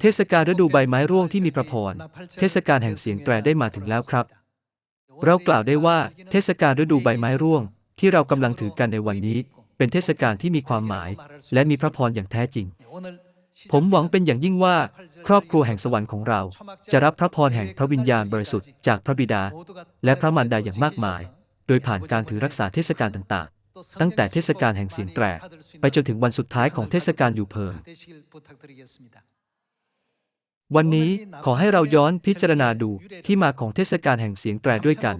เทศกาลฤดูใบไม้ร่วงที่มีพระพร เทศกาลแห่งเสียงแตรได้มาถึงแล้วครับ เรากล่าวได้ว่าเทศกาลฤดูใบไม้ร่วง ที่เรากำลังถือกันในวันนี้ เป็นเทศกาลที่มีความหมาย และมีพระพรอย่างแท้จริง ผมหวังเป็นอย่างยิ่งว่า ครอบครัวแห่งสวรรค์ของเรา จะรับพระพรแห่งพระวิญญาณบริสุทธิ์จากพระบิดา และพระมารดาอย่างมากมาย โดยผ่านการถือรักษาเทศกาลต่างๆ ตั้งแต่เทศกาลแห่งเสียงแตรไปจนถึงวันสุดท้ายของเทศกาลอยู่เพลิง วันนี้ขอให้เราย้อนพิจารณาดูที่มาของเทศกาลแห่งเสียงแตรด้วยกัน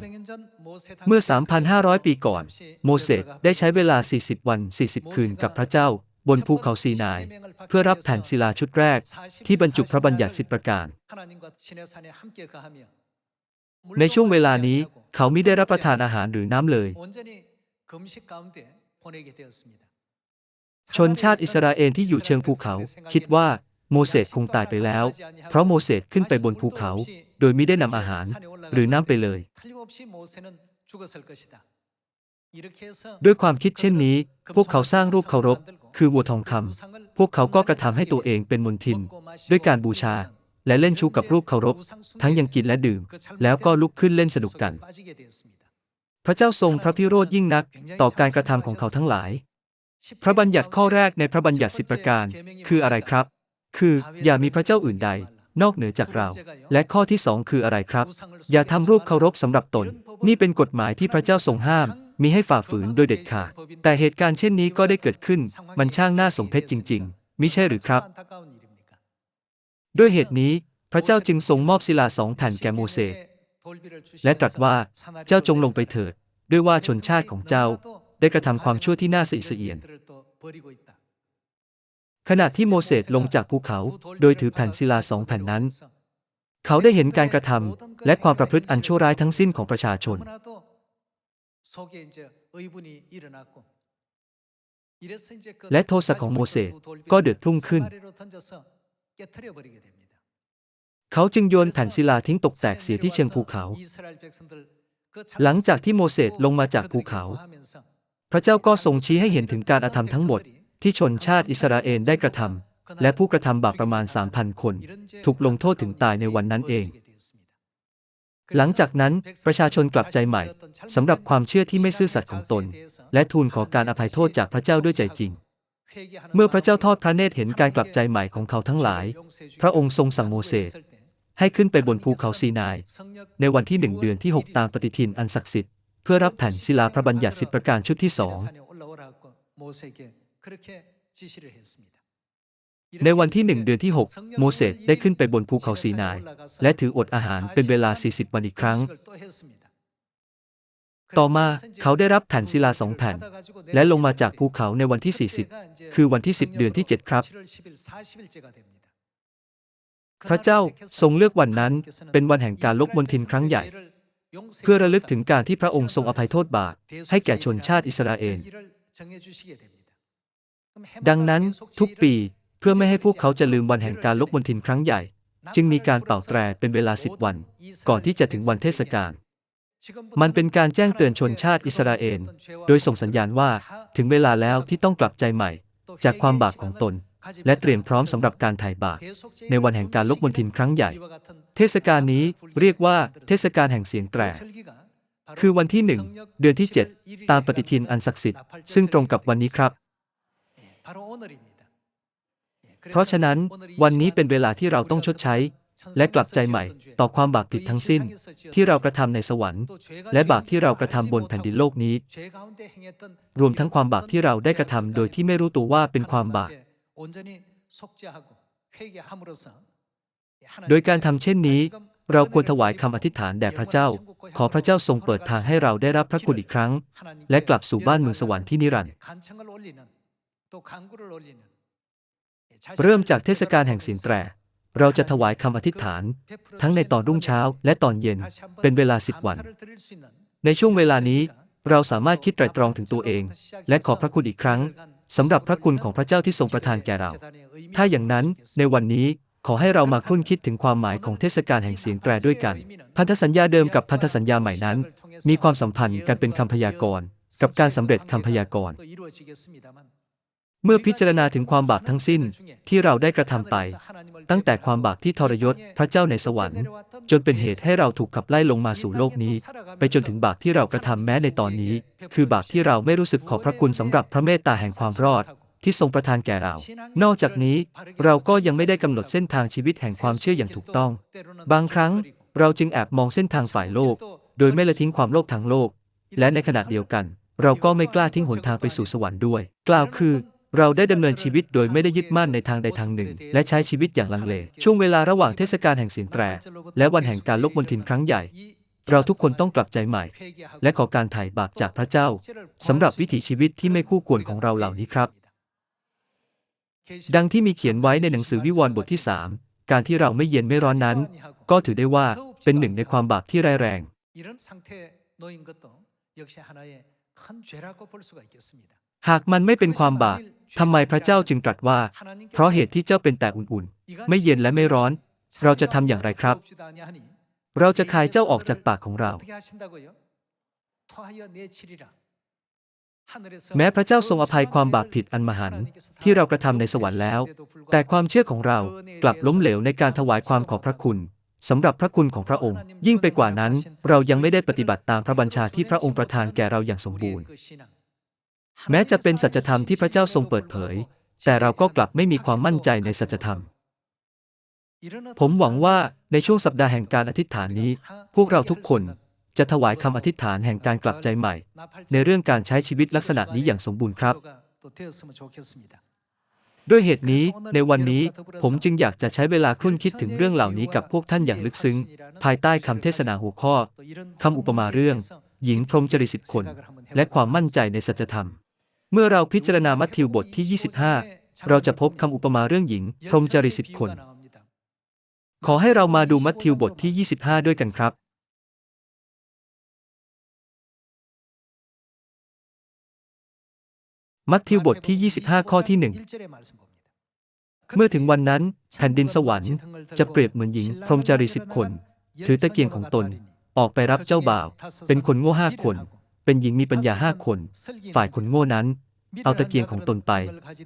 เมื่อ 3,500 ปีก่อน โมเสสได้ใช้เวลา 40 วัน 40 คืนกับพระเจ้า บนภูเขาซีนาย เพื่อรับแผ่นศิลาชุดแรก ที่บรรจุพระบัญญัติสิบประการ ในช่วงเวลานี้เขามิได้รับประทานอาหารหรือน้ำเลย ชนชาติอิสราเอลที่อยู่เชิงภูเขา คิดว่า โมเสสคงตายไปแล้ว เพราะโมเสสขึ้นไปบนภูเขา โดยไมิได้นำอาหาร หรือน้ำไปเลย ด้วยความคิดเช่นนี้ พวกเขาสร้างรูปเคารพ คือวัวทองคำพวกเขาก็กระทำให้ตัวเองเป็นมนทิน ด้วยการบูชา และเล่นชู้กับรูปเคารพ ทั้งยังกินและดื่ม แล้วก็ลุกขึ้นเล่นสนุกกัน พระเจ้าทรงพระพิโรธยิ่งนัก ต่อการกระทำของเขาทั้งหลาย พระบัญญัติข้อแรกในพระบัญญัติสิบประการ คืออะไรครับ คืออย่ามีพระเจ้าอื่นใด นอกเหนือจากเรา และข้อที่สองคืออะไรครับ อย่าทำรูปเคารพสำหรับตน นี่เป็นกฎหมายที่พระเจ้าทรงห้ามมีให้ฝ่าฝืนโดยเด็ดขาด แต่เหตุการณ์เช่นนี้ก็ได้เกิดขึ้น มันช่างน่าสมเพชจริงๆมิใช่หรือครับ ด้วยเหตุนี้ พระเจ้าจึงทรงมอบศิลาสองแผ่นแก่โมเสส และตรัสว่า เจ้าจงลงไปเถิด ด้วยว่าชนชาติของเจ้า ได้กระทำความชั่วที่น่าสะอิดสะเอียน ขณะที่โมเสสลงจากภูเขา โดยถือแผ่นศิลาสองแผ่นนั้น เขาได้เห็นการกระทำและความประพฤติอันชั่วร้ายทั้งสิ้นของประชาชน และโทสะของโมเสสก็เดือดพรุ่งขึ้น เขาจึงโยนแผ่นศิลาทิ้งตกแตกเสียที่เชิงภูเขา หลังจากที่โมเสสลงมาจากภูเขา พระเจ้าก็ทรงชี้ให้เห็นถึงการอาธรรมทั้งหมด ที่ชนชาติอิสราเอลได้กระทำและผู้กระทำบาปประมาณ 3,000 คน ถูกลงโทษถึงตายในวันนั้นเอง หลังจากนั้นประชาชนกลับใจใหม่สำหรับความเชื่อที่ไม่ซื่อสัตย์ของตน และทูลขอการอภัยโทษจากพระเจ้าด้วยใจจริง เมื่อพระเจ้าทอดพระเนตรเห็นการกลับใจใหม่ของเขาทั้งหลาย พระองค์ทรงสั่งโมเสสให้ขึ้นไปบนภูเขาซีนาย ในวันที่หนึ่งเดือนที่ 6 ตามปฏิทินอันศักดิ์สิทธิ์เพื่อรับแผ่นศิลาพระบัญญัติสิบประการชุดที่สอง ในวันที่หนึ่งเดือนที่ 6 โมเสสได้ขึ้นไปบนภูเขาซีนาย และถืออดอาหารเป็นเวลา 40 วันอีกครั้ง ต่อมาเขาได้รับแผ่นศิลาสองแผ่น และลงมาจากภูเขาในวันที่ 40 คือวันที่ 10 เดือนที่ 7 ครับ พระเจ้าทรงเลือกวันนั้นเป็นวันแห่งการลบมนทินครั้งใหญ่ เพื่อระลึกถึงการที่พระองค์ทรงอภัยโทษบาปให้แก่ชนชาติอิสราเอล ดังนั้นทุกปีเพื่อไม่ให้พวกเขาจะลืมวันแห่งการลบมนทินครั้งใหญ่ จึงมีการเป่าแตรเป็นเวลาสิบวัน ก่อนที่จะถึงวันเทศกาลมันเป็นการแจ้งเตือนชนชาติอิสราเอลโดยส่งสัญญาณว่าถึงเวลาแล้วที่ต้องกลับใจใหม่ จากความบาปของตน และเตรียมพร้อมสำหรับการไถ่บาปในวันแห่งการลบมนทินครั้งใหญ่ เทศกาลนี้เรียกว่าเทศกาลแห่งเสียงแตรคือวันที่หนึ่งเดือนที่ 7 ตามปฏิทินอันศักดิ์สิทธิ์ซึ่งตรงกับวันนี้ครับ เพราะฉะนั้น วันนี้เป็นเวลาที่เราต้องชดใช้ และกลับใจใหม่ ต่อความบาปผิดทั้งสิ้น ที่เรากระทำในสวรรค์ และบาปที่เรากระทำบนแผ่นดินโลกนี้ รวมทั้งความบาปที่เราได้กระทำโดยที่ไม่รู้ตัวว่าเป็นความบาปโดยการทำเช่นนี้ เราควรถวายคำอธิษฐานแด่พระเจ้า ขอพระเจ้าทรงเปิดทางให้เราได้รับพระคุณอีกครั้ง และกลับสู่บ้านเมืองสวรรค์ที่นิรันดร์ เริ่มจากเทศกาลแห่งสินแตร เราจะถวายคำอธิษฐาน ทั้งในตอนรุ่งเช้าและตอนเย็นเป็นเวลาสิบวัน ในช่วงเวลานี้เราสามารถคิดไตรตรองถึงตัวเอง และขอพระคุณอีกครั้งสำหรับพระคุณของพระเจ้าที่ทรงประทานแก่เรา ถ้าอย่างนั้นในวันนี้ขอให้เรามาครุ่นคิดถึงความหมายของเทศกาลแห่งเสียงแตรด้วยกัน พันธสัญญาเดิมกับพันธสัญญาใหม่นั้น มีความสัมพันธ์กันเป็นคำพยากรณ์ กับการสำเร็จคำพยากรณ์ เมื่อพิจารณาถึงความบาปทั้งสิ้นที่เราได้กระทำไป ตั้งแต่ความบาปที่ทรยศพระเจ้าในสวรรค์ จนเป็นเหตุให้เราถูกขับไล่ลงมาสู่โลกนี้ ไปจนถึงบาปที่เรากระทำแม้ในตอนนี้ คือบาปที่เราไม่รู้สึกขอบพระคุณสำหรับพระเมตตาแห่งความรอด ที่ทรงประทานแก่เรา นอกจากนี้ เราก็ยังไม่ได้กำหนดเส้นทางชีวิตแห่งความเชื่ออย่างถูกต้อง บางครั้งเราจึงแอบมองเส้นทางฝ่ายโลก โดยไม่ละทิ้งความโลภทางโลก และในขณะเดียวกัน เราก็ไม่กล้าทิ้งหนทางไปสู่สวรรค์ด้วย กล่าวคือ เราได้ดำเนินชีวิตโดยไม่ได้ยึดมั่นในทางใดทางหนึ่ง และใช้ชีวิตอย่างลังเล ช่วงเวลาระหว่างเทศกาลแห่งสียงแตร และวันแห่งการลบมนทินครั้งใหญ่ เราทุกคนต้องกลับใจใหม่ และขอการไถ่บาปจากพระเจ้าสำหรับวิถีชีวิตที่ไม่คู่ควรของเราเหล่านี้ครับ ดังที่มีเขียนไว้ในหนังสือวิวรณ์บทที่3การที่เราไม่เย็นไม่ร้อนนั้น ก็ถือได้ว่าเป็นหนึ่งในความบาปที่ร้ายแรง หากมันไม่เป็นความบาปทำไมพระเจ้าจึงตรัสว่า เพราะเหตุที่เจ้าเป็นแต่อุ่นๆ ไม่เย็นและไม่ร้อน เราจะทำอย่างไรครับ เราจะคายเจ้าออกจากปากของเรา แม้พระเจ้าทรงอภัยความบาปผิดอันมหันที่เรากระทำในสวรรค์แล้ว แต่ความเชื่อของเรากลับล้มเหลวในการถวายความขอบพระคุณสำหรับพระคุณของพระองค์ ยิ่งไปกว่านั้น เรายังไม่ได้ปฏิบัติตามพระบัญชาที่พระองค์ประทานแก่เราอย่างสมบูรณ์ แม้จะเป็นสัจธรรมที่พระเจ้าทรงเปิดเผย แต่เราก็กลับไม่มีความมั่นใจในสัจธรรม ผมหวังว่าในช่วงสัปดาห์แห่งการอธิษฐานนี้ พวกเราทุกคนจะถวายคำอธิษฐานแห่งการกลับใจใหม่ ในเรื่องการใช้ชีวิตลักษณะนี้อย่างสมบูรณ์ครับ ด้วยเหตุนี้ในวันนี้ผมจึงอยากจะใช้เวลาครุ่นคิดถึงเรื่องเหล่านี้กับพวกท่านอย่างลึกซึ้ง ภายใต้คำเทศนาหัวข้อคำอุปมาเรื่อง หญิงพรหมจริตสิบคน และความมั่นใจในสัจธรรม เมื่อเราพิจารณามัทธิวบทที่ 25 เราจะพบคำอุปมาเรื่องหญิง พรหมจริสิบคน ขอให้เรามาดูมัทธิวบทที่ 25 ด้วยกันครับมัทธิวบทที่ 25 ข้อที่ 1 เมื่อถึงวันนั้น แผ่นดินสวรรค์จะเปรียบเหมือนหญิง พรหมจารีสิบคน ถือตะเกียงของตน ออกไปรับเจ้าบ่าว เป็นคนโง่ห้าคน เป็นหญิงมีปัญญาห้าคน ฝ่ายคนโง่นั้น เอาตะเกียงของตนไป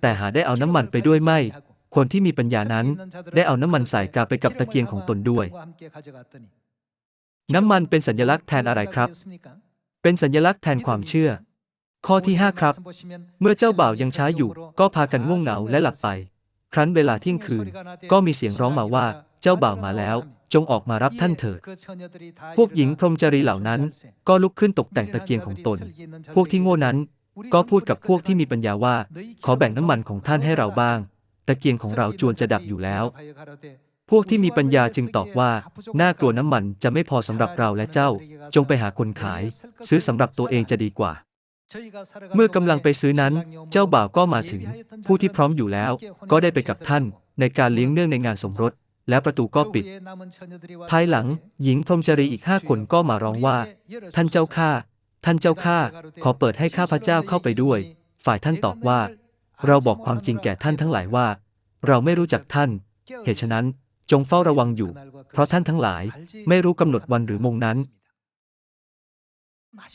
แต่หาได้เอาน้ำมันไปด้วยไม่ คนที่มีปัญญานั้น ได้เอาน้ำมันใส่กาไปกับตะเกียงของตนด้วย น้ำมันเป็นสัญลักษณ์แทนอะไรครับ เป็นสัญลักษณ์แทนความเชื่อ ข้อที่ 5 ครับ เมื่อเจ้าบ่าวยังช้าอยู่ ก็พากันง่วงเหงาและหลับไป ครั้นเวลาเที่ยงคืน ก็มีเสียงร้องมาว่า เจ้าบ่าวมาแล้วจงออกมารับท่านเถิด พวกหญิงพรหมจารีเหล่านั้น ก็ลุกขึ้นตกแต่งตะเกียงของตน พวกที่โง่นั้น ก็พูดกับพวกที่มีปัญญาว่า ขอแบ่งน้ำมันของท่านให้เราบ้าง ตะเกียงของเราจวนจะดับอยู่แล้ว พวกที่มีปัญญาจึงตอบว่า น่ากลัวน้ำมันจะไม่พอสำหรับเราและเจ้า จงไปหาคนขาย ซื้อสำหรับตัวเองจะดีกว่าเมื่อกำลังไปซื้อนั้น เจ้าบ่าวก็มาถึง ผู้ที่พร้อมอยู่แล้ว ก็ได้ไปกับท่านในการเลี้ยงเนื่องในงานสมรส และประตูก็ปิด ภายหลัง หญิงพรหมจารีอีกห้าคนก็มาร้องว่า ท่านเจ้าข้าท่านเจ้าข้าขอเปิดให้ข้าพระเจ้าเข้าไปด้วย ฝ่ายท่านตอบว่า เราบอกความจริงแก่ท่านทั้งหลายว่า เราไม่รู้จักท่าน เหตุฉะนั้นจงเฝ้าระวังอยู่ เพราะท่านทั้งหลาย ไม่รู้กำหนดวันหรือโมงนั้น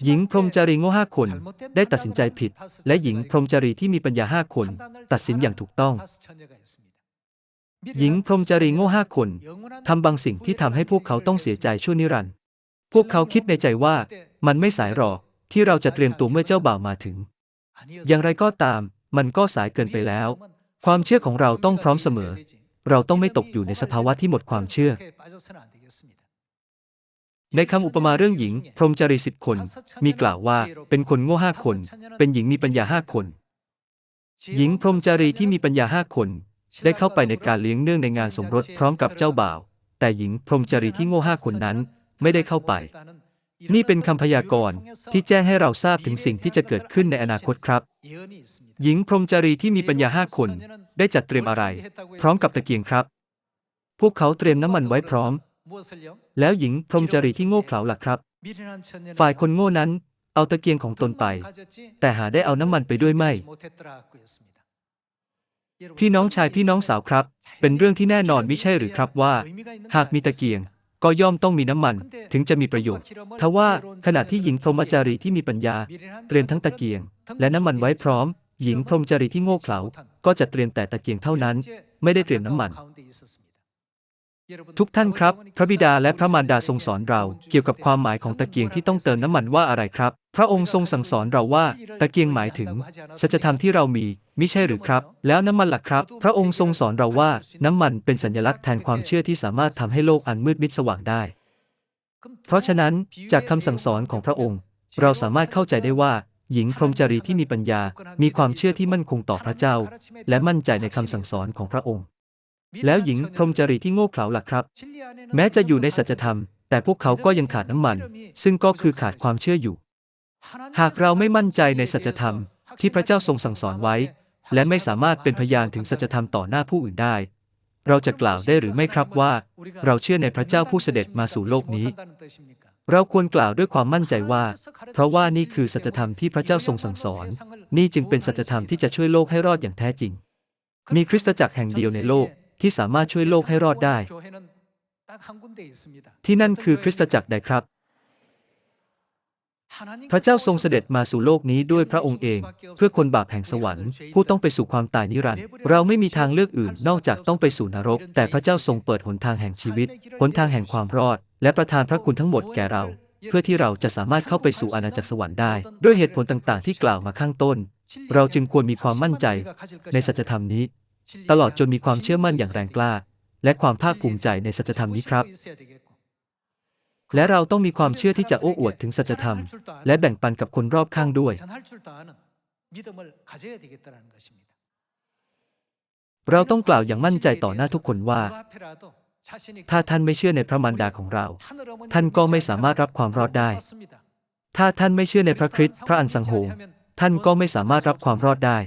หญิงพรหมจารีโง่ห้าคน ได้ตัดสินใจผิด และหญิงพรหมจารีที่มีปัญญาห้าคน ตัดสินอย่างถูกต้อง หญิงพรหมจรีโง่ห้าคนทำบางสิ่งที่ทำให้พวกเขาต้องเสียใจชั่วนิรันดร์พวกเขาคิดในใจว่ามันไม่สายหรอกที่เราจะเตรียมตัวเมื่อเจ้าบ่าวมาถึง อย่างไรก็ตาม มันก็สายเกินไปแล้ว ความเชื่อของเราต้องพร้อมเสมอ เราต้องไม่ตกอยู่ในสภาวะที่หมดความเชื่อ ในคำอุปมาเรื่องหญิง พรหมจรีสิบคน มีกล่าวว่าเป็นคนโง่ห้าคน เป็นหญิงมีปัญญาห้าคน หญิงพรหมจรีที่มีปัญญาห้าคน ได้เข้าไปในการเลี้ยงเนื่องในงานสมรสพร้อมกับเจ้าบ่าว แต่หญิงพรหมจารีที่โง่ห้าคนนั้นไม่ได้เข้าไป นี่เป็นคำพยากรณ์ที่แจ้งให้เราทราบถึงสิ่งที่จะเกิดขึ้นในอนาคตครับ หญิงพรหมจารีที่มีปัญญาห้าคนได้จัดเตรียมอะไร พร้อมกับตะเกียงครับ พวกเขาเตรียมน้ำมันไว้พร้อม แล้วหญิงพรหมจารีที่โง่เขลาล่ะครับ ฝ่ายคนโง่นั้นเอาตะเกียงของตนไป แต่หาได้เอาน้ำมันไปด้วยไม่ พี่น้องชายพี่น้องสาวครับ เป็นเรื่องที่แน่นอนไม่ใช่หรือครับว่า หากมีตะเกียง ก็ย่อมต้องมีน้ำมัน ถึงจะมีประโยชน์ทว่าขณะที่หญิงพรหมจารีที่มีปัญญา เตรียมทั้งตะเกียง และน้ำมันไว้พร้อม หญิงพรหมจารีที่โง่เขลาก็จะเตรียมแต่ตะเกียงเท่านั้น ไม่ได้เตรียมน้ำมัน ทุกท่านครับ พระบิดาและพระมารดาทรงสอนเรา เกี่ยวกับความหมายของตะเกียงที่ต้องเติมน้ำมันว่าอะไรครับ พระองค์ทรงสั่งสอนเราว่า ตะเกียงหมายถึงสัจธรรมที่เรามีมิใช่หรือครับ แล้วน้ำมันล่ะครับ พระองค์ทรงสอนเราว่า น้ำมันเป็นสัญลักษณ์แทนความเชื่อที่สามารถทำให้โลกอันมืดมิดสว่างได้ เพราะฉะนั้นจากคำสั่งสอนของพระองค์ เราสามารถเข้าใจได้ว่า หญิงพรหมจารีที่มีปัญญา มีความเชื่อที่มั่นคงต่อพระเจ้า และมั่นใจในคำสั่งสอนของพระองค์ แล้วหญิงพรหมจารีที่โง่เขลาล่ะครับ แม้จะอยู่ในสัจธรรม แต่พวกเขาก็ยังขาดน้ำมัน ซึ่งก็คือขาดความเชื่ออยู่ หากเราไม่มั่นใจในสัจธรรม ที่พระเจ้าทรงสั่งสอนไว้ และไม่สามารถเป็นพยานถึงสัจธรรมต่อหน้าผู้อื่นได้ เราจะกล่าวได้หรือไม่ครับว่า เราเชื่อในพระเจ้าผู้เสด็จมาสู่โลกนี้ เราควรกล่าวด้วยความมั่นใจว่า เพราะว่านี่คือสัจธรรมที่พระเจ้าทรงสั่งสอน นี่จึงเป็นสัจธรรมที่จะช่วยโลกให้รอดอย่างแท้จริง มีคริสตจักรแห่งเดียวในโลก ที่สามารถช่วยโลกให้รอดได้ ที่นั่นคือคริสตจักรใดครับ พระเจ้าทรงเสด็จมาสู่โลกนี้ด้วยพระองค์เอง เพื่อคนบาปแห่งสวรรค์ ผู้ต้องไปสู่ความตายนิรันดร์เราไม่มีทางเลือกอื่นนอกจากต้องไปสู่นรก แต่พระเจ้าทรงเปิดหนทางแห่งชีวิตหนทางแห่งความรอด และประทานพระคุณทั้งหมดแก่เรา เพื่อที่เราจะสามารถเข้าไปสู่อาณาจักรสวรรค์ได้ ด้วยเหตุผลต่างๆ ที่กล่าวมาข้างต้น เราจึงควรมีความมั่นใจ ในสัจธรรมนี้ ตลอดจนมีความเชื่อมั่นอย่างแรงกล้า และความภาคภูมิใจในสัจธรรมนี้ครับ และเราต้องมีความเชื่อที่จะโอ้อวดถึงสัจธรรม และแบ่งปันกับคนรอบข้างด้วย เราต้องกล่าวอย่างมั่นใจต่อหน้าทุกคนว่า ถ้าท่านไม่เชื่อในพระมารดาของเรา ท่านก็ไม่สามารถรับความรอดได้ ถ้าท่านไม่เชื่อในพระคริสต์พระอันสังโฆ ท่านก็ไม่สามารถรับความรอดได้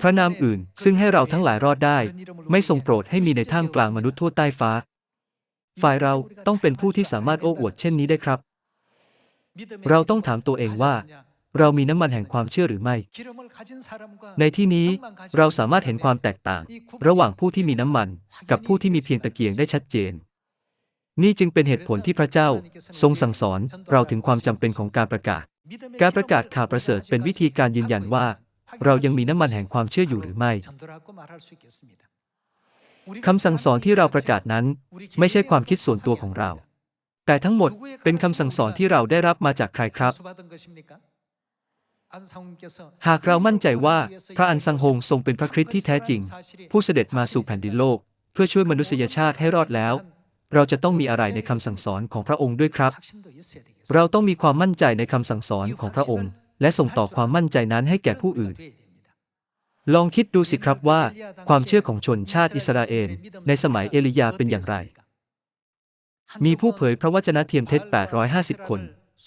พระนามอื่นซึ่งให้เราทั้งหลายรอดได้ ไม่ทรงโปรดให้มีในท่ามกลางมนุษย์ทั่วใต้ฟ้า ฝ่ายเราต้องเป็นผู้ที่สามารถโอ้อวดเช่นนี้ได้ครับ เราต้องถามตัวเองว่า เรามีน้ำมันแห่งความเชื่อหรือไม่ ในที่นี้เราสามารถเห็นความแตกต่าง ระหว่างผู้ที่มีน้ำมัน กับผู้ที่มีเพียงตะเกียงได้ชัดเจนนี่จึงเป็นเหตุผลที่พระเจ้า ทรงสั่งสอนเราถึงความจำเป็นของการประกาศ การประกาศข่าวประเสริฐเป็นวิธีการยืนยันว่า เรายังมีน้ำมันแห่งความเชื่ออยู่หรือไม่คำสั่งสอนที่เราประกาศนั้น ไม่ใช่ความคิดส่วนตัวของเรา แต่ทั้งหมดเป็นคำสั่งสอนที่เราได้รับมาจากใครครับ หากเรามั่นใจว่าพระอันซังฮงทรงเป็นพระคริสต์ที่แท้จริง ผู้เสด็จมาสู่แผ่นดินโลก เพื่อช่วยมนุษยชาติให้รอดแล้ว เราจะต้องมีอะไรในคำสั่งสอนของพระองค์ด้วยครับ เราต้องมีความมั่นใจในคำสั่งสอนของพระองค์ และส่งต่อความมั่นใจนั้นให้แก่ผู้อื่น ลองคิดดูสิครับว่า ความเชื่อของชนชาติอิสราเอลในสมัยเอลียาเป็นอย่างไร มีผู้เผยพระวจนะเทียมเท็จ 850 คน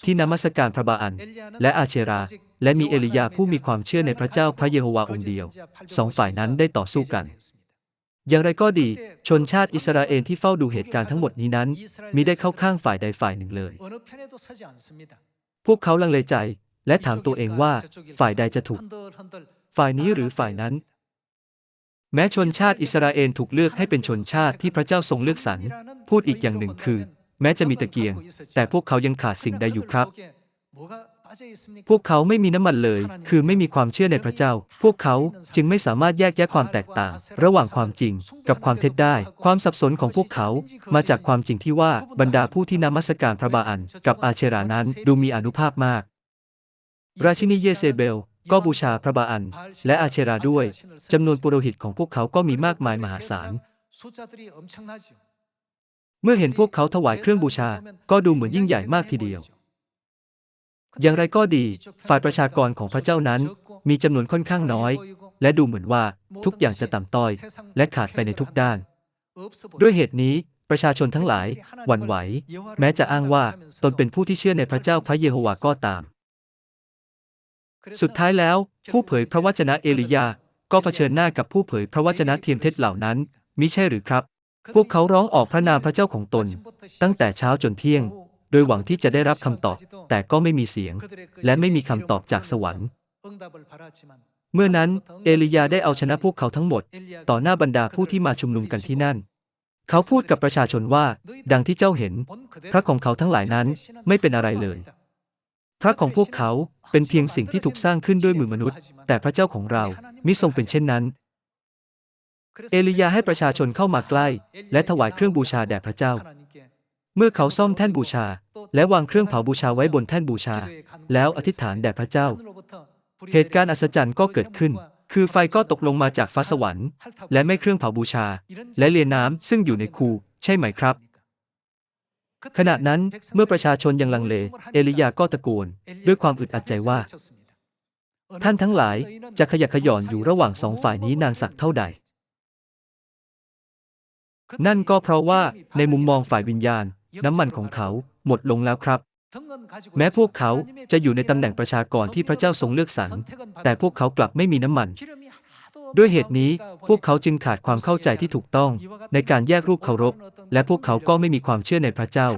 ที่นมัสการพระบาอัน และอาเชรา และมีเอลียาผู้มีความเชื่อในพระเจ้าพระเยโฮวาองค์เดียว สองฝ่ายนั้นได้ต่อสู้กัน อย่างไรก็ดี ชนชาติอิสราเอลที่เฝ้าดูเหตุการณ์ทั้งหมดนี้นั้นมิได้เข้าข้างฝ่ายใดฝ่ายหนึ่งเลย พวกเขาลังเลใจและถามตัวเองว่า ฝ่ายใดจะถูก ฝ่ายนี้หรือฝ่ายนั้น แม้ชนชาติอิสราเอลถูกเลือกให้เป็นชนชาติที่พระเจ้าทรงเลือกสรรพูดอีกอย่างหนึ่งคือ แม้จะมีตะเกียง แต่พวกเขายังขาดสิ่งใดอยู่ครับ พวกเขาไม่มีน้ำมันเลย คือไม่มีความเชื่อในพระเจ้า พวกเขาจึงไม่สามารถแยกแยะความแตกต่าง ระหว่างความจริง กับความเท็จได้ ความสับสนของพวกเขามาจากความจริงที่ว่าบรรดาผู้ที่นมัสการพระบาอัน กับอาเชรานั้นดูมีอานุภาพมาก ราชินีเยเซเบลก็บูชาพระบาอัน และอาเชราด้วยจำนวนปุโรหิตของพวกเขาก็มีมากมายมหาศาลเมื่อเห็นพวกเขาถวายเครื่องบูชา ก็ดูเหมือนยิ่งใหญ่มากทีเดียว อย่างไรก็ดี ฝ่ายประชากรของพระเจ้านั้น มีจำนวนค่อนข้างน้อย และดูเหมือนว่าทุกอย่างจะต่ำต้อย และขาดไปในทุกด้าน ด้วยเหตุนี้ประชาชนทั้งหลายหวั่นไหว แม้จะอ้างว่าตนเป็นผู้ที่เชื่อในพระเจ้าพระเยโฮวาก็ตาม สุดท้ายแล้ว ผู้เผยพระวจนะเอลียาก็เผชิญหน้ากับผู้เผยพระวจนะเทียมเท็จเหล่านั้นมิใช่หรือครับ พวกเขาร้องออกพระนามพระเจ้าของตน ตั้งแต่เช้าจนเที่ยง โดยหวังที่จะได้รับคำตอบ แต่ก็ไม่มีเสียง และไม่มีคำตอบจากสวรรค์ เมื่อนั้น เอลียาได้เอาชนะพวกเขาทั้งหมด ต่อหน้าบรรดาผู้ที่มาชุมนุมกันที่นั่น เขาพูดกับประชาชนว่า ดังที่เจ้าเห็น พระของเขาทั้งหลายนั้นไม่เป็นอะไรเลย พระของพวกเขาเป็นเพียงสิ่งที่ถูกสร้างขึ้นด้วยมือมนุษย์ แต่พระเจ้าของเรามิทรงเป็นเช่นนั้นเอลียาให้ประชาชนเข้ามาใกล้ และถวายเครื่องบูชาแด่พระเจ้า เมื่อเขาซ่อมแท่นบูชา และวางเครื่องเผาบูชาไว้บนแท่นบูชา แล้วอธิษฐานแด่พระเจ้า เหตุการณ์อัศจรรย์ก็เกิดขึ้น คือไฟก็ตกลงมาจากฟ้าสวรรค์ และไม่เครื่องเผาบูชา และเลียน้ำซึ่งอยู่ในคูใช่ไหมครับ ขณะนั้นเมื่อประชาชนยังลังเล เอลียาก็ตะโกน ด้วยความอึดอัดใจว่า ท่านทั้งหลายจะขยักขย่อนอยู่ระหว่างสองฝ่ายนี้นานสักเท่าใดนั่นก็เพราะว่าในมุมมองฝ่ายวิญญาณ น้ำมันของเขาหมดลงแล้วครับ แม้พวกเขาจะอยู่ในตำแหน่งประชากรที่พระเจ้าทรงเลือกสรร แต่พวกเขากลับไม่มีน้ำมัน ด้วยเหตุนี้พวกเขาจึงขาดความเข้าใจที่ถูกต้อง ในการแยกรูปเคารพ และพวกเขาก็ไม่มีความเชื่อในพระเจ้า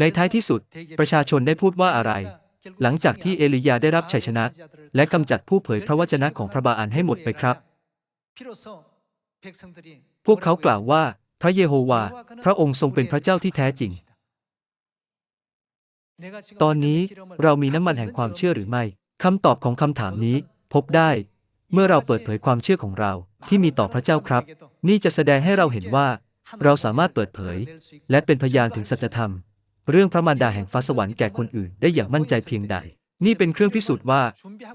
ในท้ายที่สุด ประชาชนได้พูดว่าอะไร หลังจากที่เอลียาได้รับชัยชนะ และกำจัดผู้เผยพระวจนะของพระบาอันให้หมดไปครับ พวกเขากล่าวว่า พระเยโฮวา พระองค์ทรงเป็นพระเจ้าที่แท้จริง ตอนนี้เรามีน้ำมันแห่งความเชื่อหรือไม่คำตอบของคำถามนี้ พบได้ เมื่อเราเปิดเผยความเชื่อของเราที่มีต่อพระเจ้าครับ นี่จะแสดงให้เราเห็นว่า เราสามารถเปิดเผย และเป็นพยานถึงสัจธรรม เรื่องพระมารดาแห่งฟ้าสวรรค์แก่คนอื่นได้อย่างมั่นใจเพียงใด นี่เป็นเครื่องพิสูจน์ว่า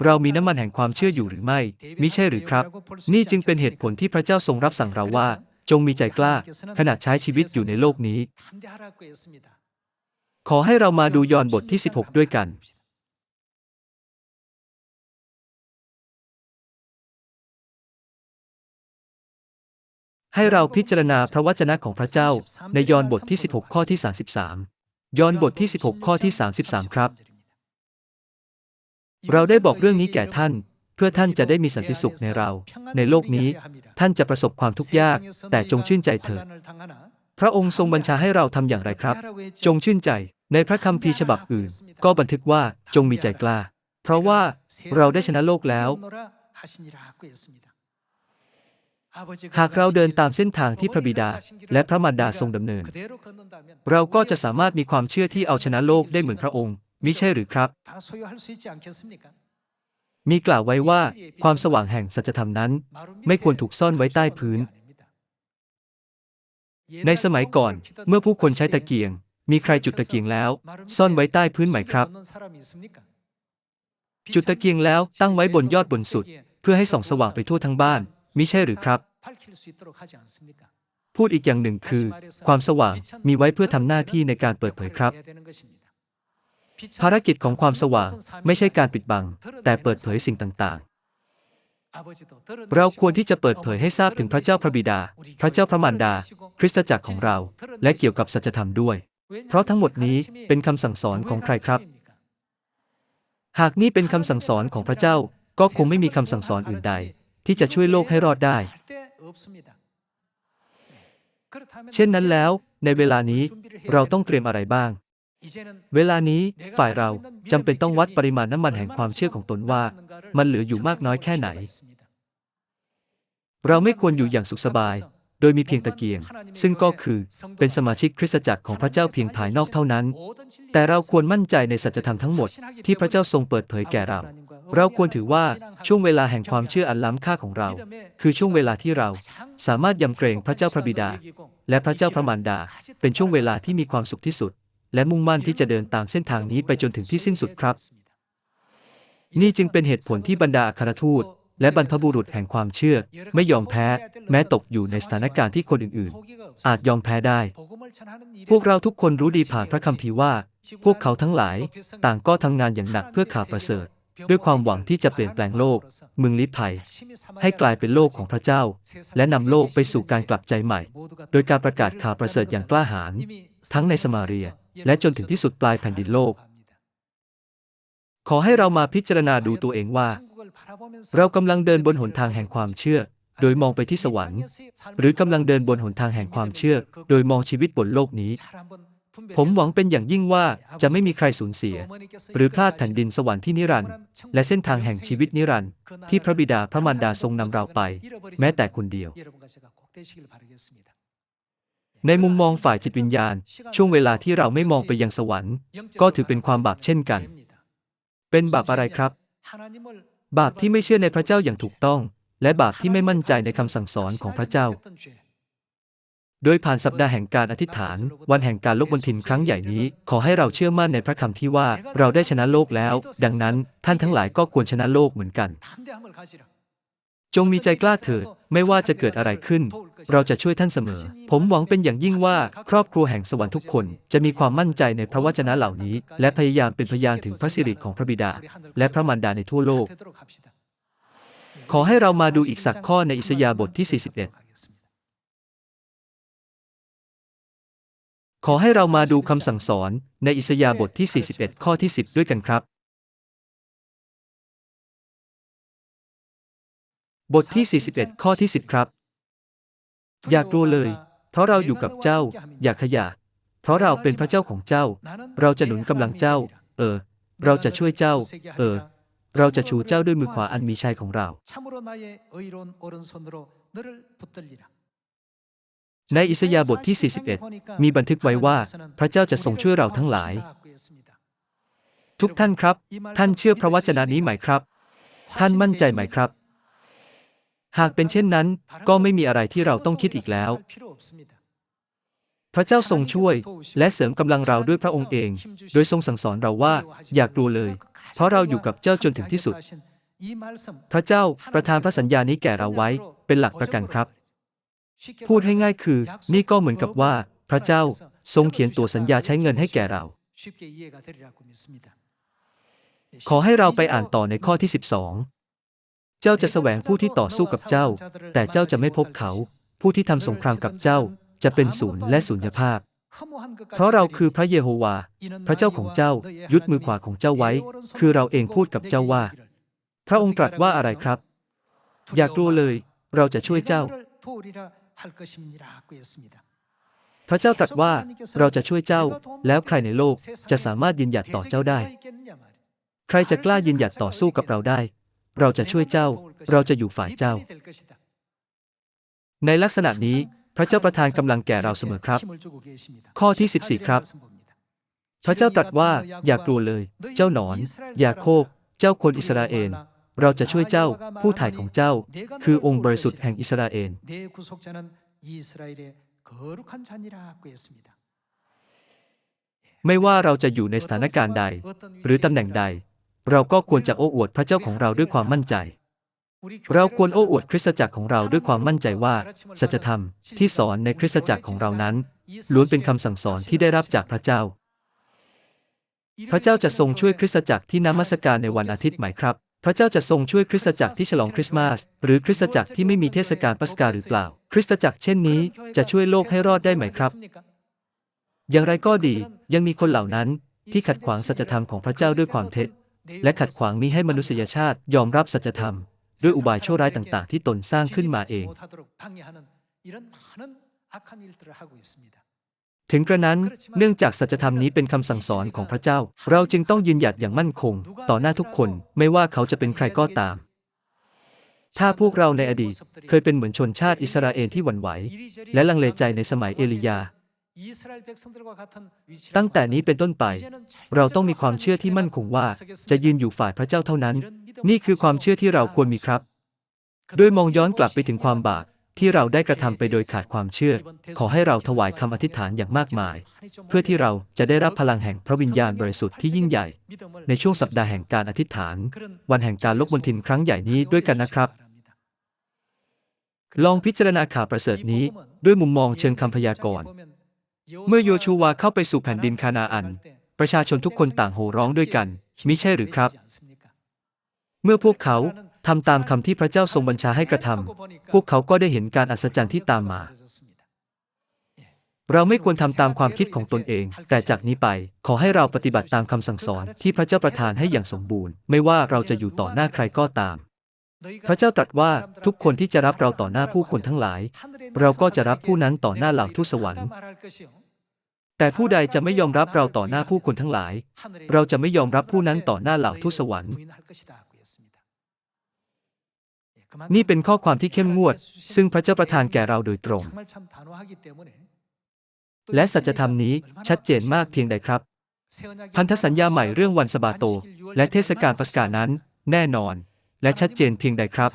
เรามีน้ำมันแห่งความเชื่ออยู่หรือไม่มิใช่หรือครับ นี่จึงเป็นเหตุผลที่พระเจ้าทรงรับสั่งเราว่า จงมีใจกล้า ขณะใช้ชีวิตอยู่ในโลกนี้ ขอให้เรามาดูยอห์นบทที่ 16 ด้วยกัน ให้เราพิจารณาพระวจนะของพระเจ้า ในยอห์นบทที่ 16 ข้อที่ 33 ยอห์นบทที่ 16 ข้อที่ 33 ครับ เราได้บอกเรื่องนี้แก่ท่านเพื่อท่านจะได้มีสันติสุขในเรา ในโลกนี้ ท่านจะประสบความทุกข์ยาก แต่จงชื่นใจเถิดพระองค์ทรงบัญชาให้เราทำอย่างไรครับ จงชื่นใจ ในพระคัมภีร์ฉบับอื่น ก็บันทึกว่าจงมีใจกล้า เพราะว่าเราได้ชนะโลกแล้ว หากเราเดินตามเส้นทางที่พระบิดา และพระมารดาทรงดำเนิน เราก็จะสามารถมีความเชื่อที่เอาชนะโลกได้เหมือนพระองค์มิใช่หรือครับ มีกล่าวไว้ว่าความสว่างแห่งสัจธรรมนั้น ไม่ควรถูกซ่อนไว้ใต้พื้น ในสมัยก่อนเมื่อผู้คนใช้ตะเกียง มีใครจุดตะเกียงแล้ว ซ่อนไว้ใต้พื้นไหมครับ จุดตะเกียงแล้วตั้งไว้บนยอดบนสุด เพื่อให้ส่องสว่างไปทั่วทั้งบ้านมิใช่หรือครับ พูดอีกอย่างหนึ่งคือ ความสว่างมีไว้เพื่อทำหน้าที่ในการเปิดเผยครับ ภารกิจของความสว่างไม่ใช่การปิดบัง แต่เปิดเผยสิ่งต่างๆ เราควรที่จะเปิดเผยให้ทราบถึงพระเจ้าพระบิดา พระเจ้าพระมารดา คริสตจักรของเรา และเกี่ยวกับสัจธรรมด้วย เพราะทั้งหมดนี้เป็นคำสั่งสอนของใครครับ หากนี่เป็นคำสั่งสอนของพระเจ้าก็คงไม่มีคำสั่งสอนอื่นใด ที่จะช่วยโลกให้รอดได้ เช่นนั้นแล้ว ในเวลานี้เราต้องเตรียมอะไรบ้าง เวลานี้ฝ่ายเราจำเป็นต้องวัดปริมาณน้ำมันแห่งความเชื่อของตนว่า มันเหลืออยู่มากน้อยแค่ไหน เราไม่ควรอยู่อย่างสุขสบาย โดยมีเพียงตะเกียง ซึ่งก็คือเป็นสมาชิกคริสตจักรของพระเจ้าเพียงภายนอกเท่านั้น แต่เราควรมั่นใจในสัจธรรมทั้งหมดที่พระเจ้าทรงเปิดเผยแก่เรา เราควรถือว่าช่วงเวลาแห่งความเชื่ออันล้ำค่าของเรา คือช่วงเวลาที่เราสามารถยำเกรงพระเจ้าพระบิดา และพระเจ้าพระมารดา เป็นช่วงเวลาที่มีความสุขที่สุด และมุ่งมั่นที่จะเดินตามเส้นทางนี้ไปจนถึงที่สิ้นสุดครับ นี่จึงเป็นเหตุผลที่บรรดาอัครทูต และบรรพบุรุษแห่งความเชื่อ ไม่ยอมแพ้ แม้ตกอยู่ในสถานการณ์ที่คนอื่นๆ อาจยอมแพ้ได้ พวกเราทุกคนรู้ดีผ่านพระคัมภีร์ว่า พวกเขาทั้งหลาย ต่างก็ทำงานอย่างหนักเพื่อข่าวประเสริฐด้วยความหวังที่จะเปลี่ยนแปลงโลกเมืองลิภัย ให้กลายเป็นโลกของพระเจ้า และนำโลกไปสู่การกลับใจใหม่ โดยการประกาศข่าวประเสริฐอย่างกล้าหาญทั้งในสมาเรีย และจนถึงที่สุดปลายแผ่นดินโลก ขอให้เรามาพิจารณาดูตัวเองว่า เรากำลังเดินบนหนทางแห่งความเชื่อ โดยมองไปที่สวรรค์ หรือกำลังเดินบนหนทางแห่งความเชื่อ โดยมองชีวิตบนโลกนี้ ผมหวังเป็นอย่างยิ่งว่าจะไม่มีใครสูญเสีย หรือพลาดแผ่นดินสวรรค์ที่นิรันดร์และเส้นทางแห่งชีวิตนิรันดร์ที่พระบิดาพระมารดาทรงนำเราไป แม้แต่คนเดียว ในมุมมองฝ่ายจิตวิญญาณ ช่วงเวลาที่เราไม่มองไปยังสวรรค์ ก็ถือเป็นความบาปเช่นกัน เป็นบาปอะไรครับ บาปที่ไม่เชื่อในพระเจ้าอย่างถูกต้อง และบาปที่ไม่มั่นใจในคำสั่งสอนของพระเจ้า โดยผ่านสัปดาห์แห่งการอธิษฐาน วันแห่งการลบบนทินครั้งใหญ่นี้ ขอให้เราเชื่อมั่นในพระคำที่ว่าเราได้ชนะโลกแล้ว ดังนั้นท่านทั้งหลายก็ควรชนะโลกเหมือนกัน จงมีใจกล้าเถิด ไม่ว่าจะเกิดอะไรขึ้น เราจะช่วยท่านเสมอ ผมหวังเป็นอย่างยิ่งว่าครอบครัวแห่งสวรรค์ทุกคน จะมีความมั่นใจในพระวจนะเหล่านี้ และพยายามเป็นพยานถึงพระสิริของพระบิดา และพระมารดาในทั่วโลก ขอให้เรามาดูอีกสักข้อในอิสยาห์บทที่ 41 ขอให้เรามาดูคำสั่งสอนในอิสยาห์บทที่ 41 ข้อที่ 10 ด้วยกันครับ บทที่ 41 ข้อที่ 10 ครับ อย่ากลัวเลย เพราะเราอยู่กับเจ้า อย่าขยาเพราะเราเป็นพระเจ้าของเจ้า เราจะหนุนกำลังเจ้า เออ เราจะช่วยเจ้า เออ เราจะชูเจ้าด้วยมือขวาอันมีชัยของเรา ในอิสยาบทที่ 41 มีบันทึกไว้ว่า พระเจ้าจะทรงช่วยเราทั้งหลาย ทุกท่านครับ ท่านเชื่อพระวจนะนี้ไหมครับ ท่านมั่นใจไหมครับ หากเป็นเช่นนั้น ก็ไม่มีอะไรที่เราต้องคิดอีกแล้ว พระเจ้าทรงช่วย และเสริมกำลังเราด้วยพระองค์เอง โดยทรงสั่งสอนเราว่า อย่ากลัวเลย เพราะเราอยู่กับเจ้าจนถึงที่สุด พระเจ้าประทานพระสัญญานี้แก่เราไว้ เป็นหลักประกันครับ พูดให้ง่ายคือ นี่ก็เหมือนกับว่า พระเจ้าทรงเขียนตัวสัญญาใช้เงินให้แก่เรา ขอให้เราไปอ่านต่อในข้อที่ 12 เจ้าจะแสวงผู้ที่ต่อสู้กับเจ้า แต่เจ้าจะไม่พบเขา ผู้ที่ทำสงครามกับเจ้าจะเป็นศูนย์และศูนยภาพ เพราะเราคือพระเยโฮวา พระเจ้าของเจ้า ยุดมือขวาของเจ้าไว้ คือเราเองพูดกับเจ้าว่า พระองค์ตรัสว่าอะไรครับ อย่ากลัวเลย เราจะช่วยเจ้า พระเจ้าตรัสว่าเราจะช่วยเจ้า แล้วใครในโลกจะสามารถยืนหยัดต่อเจ้าได้ ใครจะกล้ายืนหยัดต่อสู้กับเราได้ เราจะช่วยเจ้า เราจะอยู่ฝ่ายเจ้า ในลักษณะนี้พระเจ้าประทานกำลังแก่เราเสมอครับ ข้อที่ 14 ครับ พระเจ้าตรัสว่าอย่ากลัวเลย เจ้าหนอน อย่าโคบเจ้าคนอิสราเอล เราจะช่วยเจ้า ผู้ถ่ายของเจ้า คือองค์บริสุทธิ์แห่งอิสราเอล ไม่ว่าเราจะอยู่ในสถานการณ์ใด หรือตำแหน่งใด เราก็ควรจะโอ้อวดพระเจ้าของเราด้วยความมั่นใจ เราควรโอ้อวดคริสตจักรของเราด้วยความมั่นใจว่าสัจธรรมที่สอนในคริสตจักรของเรานั้น ล้วนเป็นคำสั่งสอนที่ได้รับจากพระเจ้า พระเจ้าจะทรงช่วยคริสตจักรที่นมัสการในวันอาทิตย์ไหมครับ พระเจ้าจะทรงช่วยคริสตจักรที่ฉลองคริสต์มาส หรือคริสตจักรที่ไม่มีเทศกาลปัสกาหรือเปล่า คริสตจักรเช่นนี้จะช่วยโลกให้รอดได้ไหมครับ อย่างไรก็ดียังมีคนเหล่านั้นที่ขัดขวางสัจธรรมของพระเจ้าด้วยความเท็จ และขัดขวางมิให้มนุษยชาติยอมรับสัจธรรม ด้วยอุบายชั่วร้ายต่าง ๆ ที่ตนสร้างขึ้นมาเอง ถึงกระนั้น เนื่องจากสัจธรรมนี้เป็นคำสั่งสอนของพระเจ้า เราจึงต้องยืนหยัดอย่างมั่นคง ต่อหน้าทุกคนไม่ว่าเขาจะเป็นใครก็ตาม ถ้าพวกเราในอดีตเคยเป็นเหมือนชนชาติอิสราเอลที่หวั่นไหว และลังเลใจในสมัยเอลียา ตั้งแต่นี้เป็นต้นไป เราต้องมีความเชื่อที่มั่นคงว่า จะยืนอยู่ฝ่ายพระเจ้าเท่านั้น นี่คือความเชื่อที่เราควรมีครับโดยมองย้อนกลับไปถึงความบาปที่เราได้กระทำไปโดยขาดความเชื่อ ขอให้เราถวายคำอธิษฐานอย่างมากมาย เพื่อที่เราจะได้รับพลังแห่งพระวิญญาณบริสุทธิ์ที่ยิ่งใหญ่ ในช่วงสัปดาห์แห่งการอธิษฐาน วันแห่งการลบบนทินครั้งใหญ่นี้ด้วยกันนะครับ ลองพิจารณาข่าวประเสริฐนี้ด้วยมุมมองเชิงคำพยากรณ์ เมื่อโยชูวาเข้าไปสู่แผ่นดินคานาอัน ประชาชนทุกคนต่างโห่ร้องด้วยกัน มิใช่หรือครับ เมื่อพวกเขาทำตามคำที่พระเจ้าทรงบัญชาให้กระทำพวกเขาก็ได้เห็นการอัศจรรย์ที่ตามมา เราไม่ควรทำตามความคิดของตนเอง แต่จากนี้ไปขอให้เราปฏิบัติตามคำสั่งสอนที่พระเจ้าประทานให้อย่างสมบูรณ์ ไม่ว่าเราจะอยู่ต่อหน้าใครก็ตาม พระเจ้าตรัสว่าทุกคนที่จะรับเราต่อหน้าผู้คนทั้งหลาย เราก็จะรับผู้นั้นต่อหน้าเหล่าทูตสวรรค์ แต่ผู้ใดจะไม่ยอมรับเราต่อหน้าผู้คนทั้งหลาย เราจะไม่ยอมรับผู้นั้นต่อหน้าเหล่าทูตสวรรค์นี่เป็นข้อความที่เข้มงวด ซึ่งพระเจ้าประทานแก่เราโดยตรง และสัจธรรมนี้ชัดเจนมากเพียงใดครับ พันธสัญญาใหม่เรื่องวันสบาโต และเทศกาลปัสกานั้น แน่นอน และชัดเจนเพียงใดครับ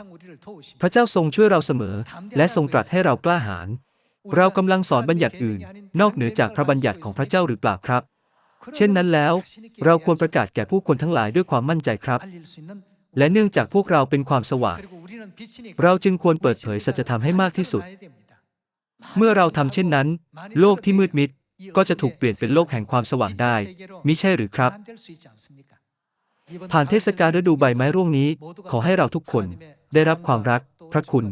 พระเจ้าทรงช่วยเราเสมอ และทรงตรัสให้เรากล้าหาญเรากำลังสอนบัญญัติอื่น นอกเหนือจากพระบัญญัติของพระเจ้าหรือเปล่าครับ เช่นนั้นแล้ว เราควรประกาศแก่ผู้คนทั้งหลายด้วยความมั่นใจครับ และเนื่องจากพวกเราเป็นความสว่าง เราจึงควรเปิดเผยสัจธรรมให้มากที่สุด เมื่อเราทำเช่นนั้น โลกที่มืดมิดก็จะถูกเปลี่ยนเป็นโลกแห่งความสว่างได้มิใช่หรือครับ ผ่านเทศกาลฤดูใบไม้ร่วงนี้ ขอให้เราทุกคนได้รับความรัก พระคุณ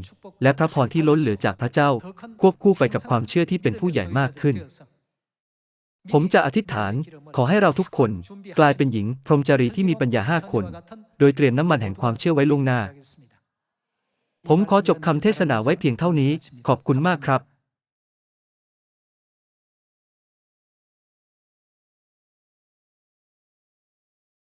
และพระพรที่ล้นเหลือจากพระเจ้า ควบคู่ไปกับความเชื่อที่เป็นผู้ใหญ่มากขึ้น ผมจะอธิษฐาน ขอให้เราทุกคนกลายเป็นหญิง พรหมจารีที่มีปัญญาห้าคน โดยเตรียมน้ำมันแห่งความเชื่อไว้ล่วงหน้า ผมขอจบคำเทศนาไว้เพียงเท่านี้ ขอบคุณมากครับ